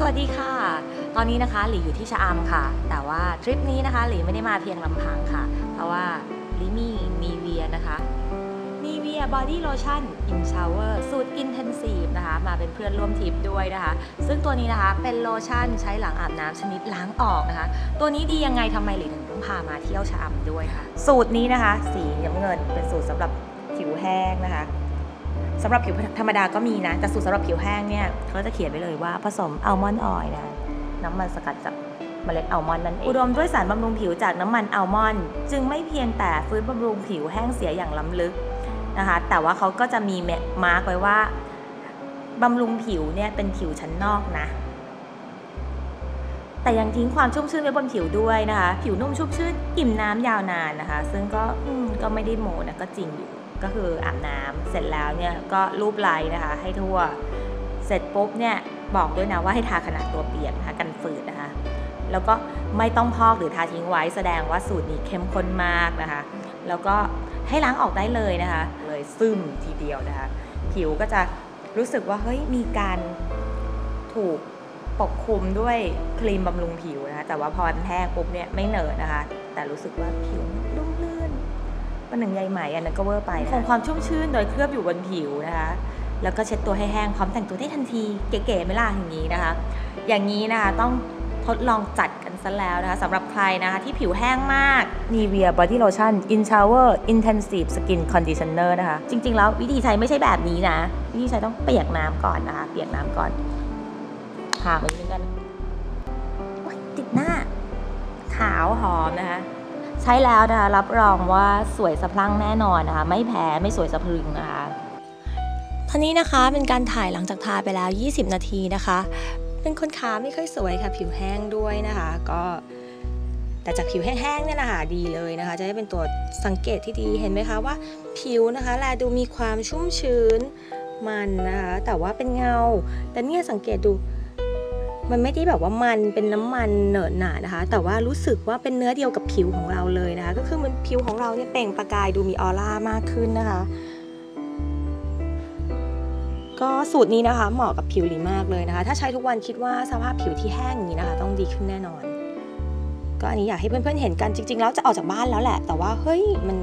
สวัสดีค่ะ ตอนนี้นะคะหลีอยู่ที่ชะอำค่ะ แต่ว่าทริปนี้นะคะหลีไม่ได้มาเพียงลำพังค่ะ เพราะว่าหลีมีนีเวียนะคะนีเวียบอดี้โลชั่นอินชาวเวอร์สูตรอินเทนซีฟนะคะ มาเป็นเพื่อนร่วมทริปด้วยนะคะ ซึ่งตัวนี้นะคะเป็นโลชั่นใช้หลังอาบน้ำชนิดล้างออกนะคะ ตัวนี้ดียังไงทำไมหลีถึงต้องพามาเที่ยวชะอำด้วยค่ะ สูตรนี้นะคะ สีน้ำเงินเป็นสูตรสำหรับผิวแห้งนะคะ สำหรับผิวธรรมดาก็มีนะ แต่สูตรสำหรับผิวแห้งเนี่ยเขาจะเขียนไว้เลยว่าผสมอัลมอนด์ออยล์นะน้ำมันสกัดจากเมล็ดอัลมอนด์นั่นเองอุดมด้วยสารบำรุงผิวจากน้ำมันอัลมอนด์จึงไม่เพียงแต่ฟื้นบำรุงผิวแห้งเสียอย่างล้ำลึกนะคะแต่ว่าเขาก็จะมีมาร์กไว้ว่าบำรุงผิวเนี่ยเป็นผิวชั้นนอกนะ แต่ยังทิ้งความชุ่มชื่นไว้บนผิวด้วยนะคะ ผิวนุ่มชุ่มชื่นอิ่มน้ำยาวนานนะคะ ซึ่งก็ก็ไม่ได้โมนะก็จริงอยู่ ก็คืออาบน้ำเสร็จแล้วเนี่ยก็รูปไล้นะคะ ให้ทั่ว เสร็จปุ๊บเนี่ยบอกด้วยนะว่าให้ทาขนาดตัวเปียกนะคะกันฝืดนะคะ แล้วก็ไม่ต้องพอกหรือทาทิ้งไว้แสดงว่าสูตรนี้เข้มข้นมากนะคะ แล้วก็ให้ล้างออกได้เลยนะคะ เลยซึมทีเดียวนะคะ ผิวก็จะรู้สึกว่าเฮ้ยมีการถูกปกคลุมด้วยครีมบำรุงผิวนะคะแต่ว่าพอมันแห้งปุ๊บเนี่ยไม่เหนอะนะคะ แต่รู้สึกว่าผิวนุ่ม ลื่นมันหนึ่งใยไหมอันนั้นก็เวอร์ไปคงความชุ่มชื่นโดยเคลือบอยู่บนผิวนะคะ แล้วก็เช็ดตัวให้แห้งพร้อมแต่งตัวได้ทันทีเก๋ๆไหม่ล่ะอย่างนี้นะคะ อย่างนี้นะคะต้องทดลองจัดกันซะแล้วนะคะสำหรับใครนะคะที่ผิวแห้งมาก Nivea Body Lotion In Shower Intensive Skin Conditioner นะคะ จริง ๆ แล้ววิธีใช้ไม่ใช่แบบนี้นะ วิธีใช้ต้องเปียกน้ำก่อนนะคะ เปียกน้ำก่อนทามันนึงกันโอ๊ยติดหน้า ขาวหอมนะคะ ใช้แล้วนะคะรับรองว่าสวยสะพรั่งแน่นอนนะคะ ไม่แพ้ไม่สวยสะพรึงนะคะตอนนี้นะคะเป็นการถ่ายหลังจากทาไปแล้ว 20 นาทีนะคะ เป็นคนขาไม่ค่อยสวยค่ะ ผิวแห้งด้วยนะคะ ก็แต่จากผิวแห้งๆเนี่ยนะคะดีเลยนะคะ จะได้เป็นตัวสังเกตที่ดีเห็นไหมคะว่าผิวนะคะแลดูมีความชุ่มชื้นมันนะคะแต่ว่าเป็นเงาแต่เนี่ยสังเกตดู มันไม่ได้แบบว่ามันเป็นน้ำมันเหนอะหนานะคะ แต่ว่ารู้สึกว่าเป็นเนื้อเดียวกับผิวของเราเลยนะคะ ก็คือมันผิวของเราเนี่ยเปล่งประกายดูมีออร่ามากขึ้นนะคะ ก็สูตรนี้นะคะ เหมาะกับผิวหลีมากเลยนะคะ ถ้าใช้ทุกวันคิดว่าสภาพผิวที่แห้งอย่างนี้นะคะ ต้องดีขึ้นแน่นอน ก็อันนี้อยากให้เพื่อนๆเห็นกันจริง ๆ แล้วจะออกจากบ้านแล้วแหละ แต่ว่าเฮ้ยมัน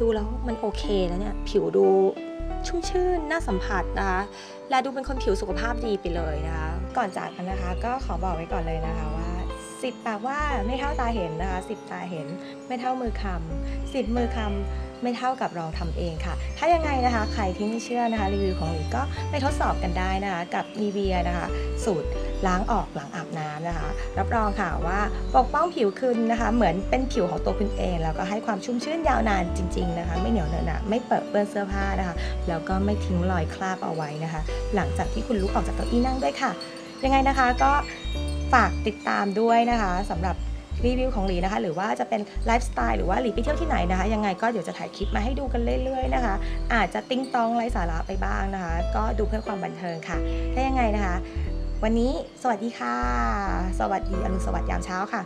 ดูแล้วมันโอเคแล้วเนี่ยผิวดูชุ่มชื่นน่าสัมผัสนะคะ และดูเป็นคนผิวสุขภาพดีไปเลยนะคะ ก่อนจากกันนะคะ ก็ขอบอกไว้ก่อนเลยนะคะว่า10ปากว่าไม่เท่าตาเห็นนะคะ10ตาเห็นไม่เท่ามือคำ10มือคำไม่เท่ากับเราทำเองค่ะ ถ้ายังไงนะคะ ใครที่ไม่เชื่อนะคะรีวิวของหลีก็ไปทดสอบกันได้นะคะกับนีเวียนะคะ สูตรล้างออกหลังอาบน้ำนะคะ รับรองค่ะว่าปกป้องผิวคุณนะคะ เหมือนเป็นผิวของตัวคุณเอง แล้วก็ให้ความชุ่มชื่นยาวนานจริง ๆนะคะ ไม่เหนียวเหนอะหนะไม่เปิดเปื้อนเสื้อผ้านะคะ แล้วก็ไม่ทิ้งรอยคราบเอาไว้นะคะ หลังจากที่คุณลุกออกจากเก้าอี้นั่งด้วยค่ะ ยังไงนะคะก็ฝากติดตามด้วยนะคะสำหรับรีวิวของหลีนะคะ หรือว่าจะเป็นไลฟ์สไตล์หรือว่าหลีไปเที่ยวที่ไหนนะคะ ยังไงก็เดี๋ยวจะถ่ายคลิปมาให้ดูกันเรื่อยๆนะคะ อาจจะติ้งตองไร้สาระไปบ้างนะคะ ก็ดูเพื่อความบันเทิงค่ะถ้ายังไงนะคะ วันนี้สวัสดีค่ะ สวัสดีอรุณสวัสดิ์ยามเช้าค่ะ